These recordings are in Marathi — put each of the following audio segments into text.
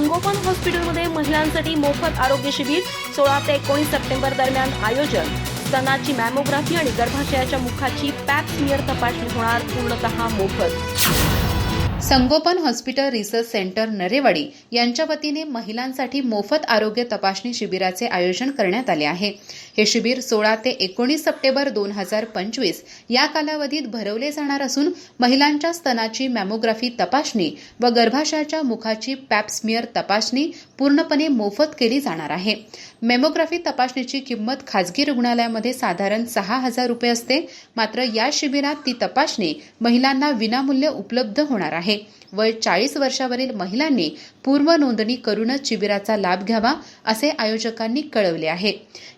संगोपन हॉस्पिटलमध्ये महिलांसाठी मोफत आरोग्य शिबिर सोळा ते एकोणीस सप्टेंबर दरम्यान आयोजन. स्तनाची मॅमोग्राफी आणि गर्भाशयाच्या मुखाची पॅप स्मिअर तपासणी होणार पूर्णतः मोफत. संगोपन हॉस्पिटल रिसर्च सेंटर नरेवाडी यांच्या वतीने महिलांसाठी मोफत आरोग्य तपासणी शिबिराचे आयोजन करण्यात आले आहे. हे शिबिर सोळा ते एकोणीस सप्टेंबर दोन हजार पंचवीस या कालावधीत भरवले जाणार असून महिलांच्या स्तनाची मॅमोग्राफी तपासणी व गर्भाशयाच्या मुखाची पॅपस्मिअर तपासणी पूर्णपणे मोफत केली जाणार आहे. मेमोग्राफी तपासणीची किंमत खाजगी रुग्णालयामध्ये साधारण सहा हजार रुपये असते. मात्र या शिबिरात ती तपासणी महिलांना विनामूल्य उपलब्ध होणार आहे. आहे वय चाळीस वर्षावरील महिलांनी पूर्व नोंदणी करूनच शिबिराचा लाभ घ्यावा असे आयोजकांनी कळवले आहे.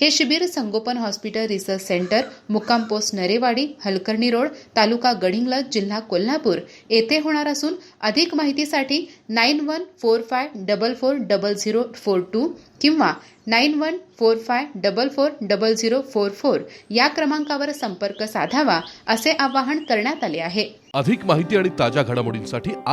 हे शिबिर संगोपन हॉस्पिटल रिसर्च सेंटर मुक्काम पोस्ट नरेवाडी हलकर्णी रोड तालुका गडिंगलज जिल्हा कोल्हापूर येथे होणार असून अधिक माहितीसाठी nine one four five double four double zero four two किंवा nine one four five double four double zero four four या क्रमांकावर संपर्क साधावा असे आवाहन करण्यात आले आहे. अधिक माहिती आणि ताज्या घडामोडींसाठी